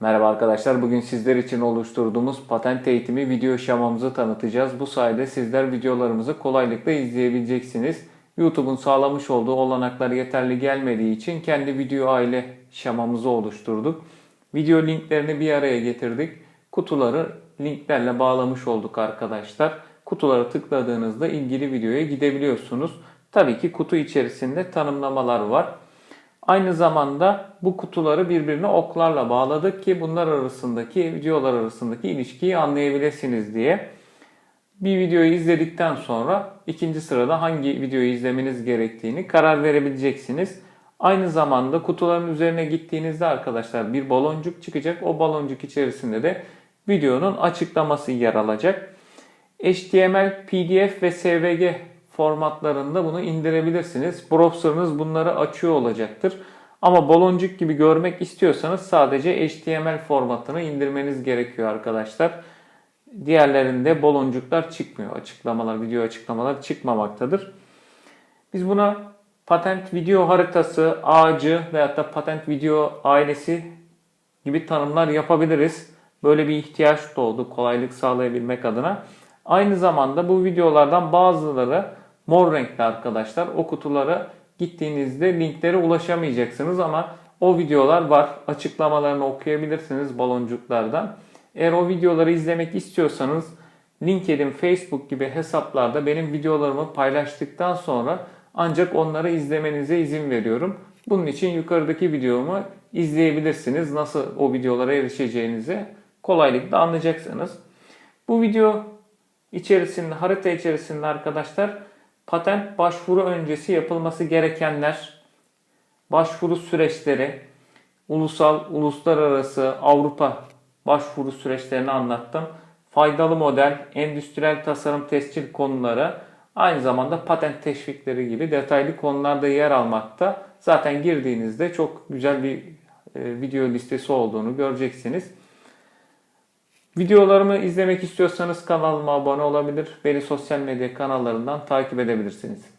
Merhaba arkadaşlar. Bugün sizler için oluşturduğumuz patent eğitimi video şemamızı tanıtacağız. Bu sayede sizler videolarımızı kolaylıkla izleyebileceksiniz. YouTube'un sağlamış olduğu olanaklar yeterli gelmediği için kendi video aile şemamızı oluşturduk. Video linklerini bir araya getirdik. Kutuları linklerle bağlamış olduk arkadaşlar. Kutuları tıkladığınızda ilgili videoya gidebiliyorsunuz. Tabii ki kutu içerisinde tanımlamalar var. Aynı zamanda bu kutuları birbirine oklarla bağladık ki bunlar arasındaki videolar arasındaki ilişkiyi anlayabilirsiniz diye. Bir videoyu izledikten sonra ikinci sırada hangi videoyu izlemeniz gerektiğini karar verebileceksiniz. Aynı zamanda kutuların üzerine gittiğinizde arkadaşlar bir baloncuk çıkacak. O baloncuk içerisinde de videonun açıklaması yer alacak. HTML, PDF ve SVG formatlarında bunu indirebilirsiniz. Browser'ınız bunları açıyor olacaktır. Ama baloncuk gibi görmek istiyorsanız sadece HTML formatını indirmeniz gerekiyor arkadaşlar. Diğerlerinde baloncuklar çıkmıyor. Açıklamalar, video açıklamalar çıkmamaktadır. Biz buna patent video haritası, ağacı veyahut da patent video ailesi gibi tanımlar yapabiliriz. Böyle bir ihtiyaç doğdu kolaylık sağlayabilmek adına. Aynı zamanda bu videolardan bazıları mor renkli arkadaşlar. O kutulara gittiğinizde linklere ulaşamayacaksınız ama o videolar var. Açıklamalarını okuyabilirsiniz baloncuklardan. Eğer o videoları izlemek istiyorsanız LinkedIn, Facebook gibi hesaplarda benim videolarımı paylaştıktan sonra ancak onları izlemenize izin veriyorum. Bunun için yukarıdaki videomu izleyebilirsiniz. Nasıl o videolara erişeceğinizi kolaylıkla anlayacaksınız. Bu video içerisinde, harita içerisinde arkadaşlar patent başvuru öncesi yapılması gerekenler, başvuru süreçleri, ulusal, uluslararası, Avrupa başvuru süreçlerini anlattım. Faydalı model, endüstriyel tasarım tescil konuları, aynı zamanda patent teşvikleri gibi detaylı konularda yer almakta. Zaten girdiğinizde çok güzel bir e, video listesi olduğunu göreceksiniz. Videolarımı izlemek istiyorsanız kanalıma abone olabilir. Beni sosyal medya kanallarından takip edebilirsiniz.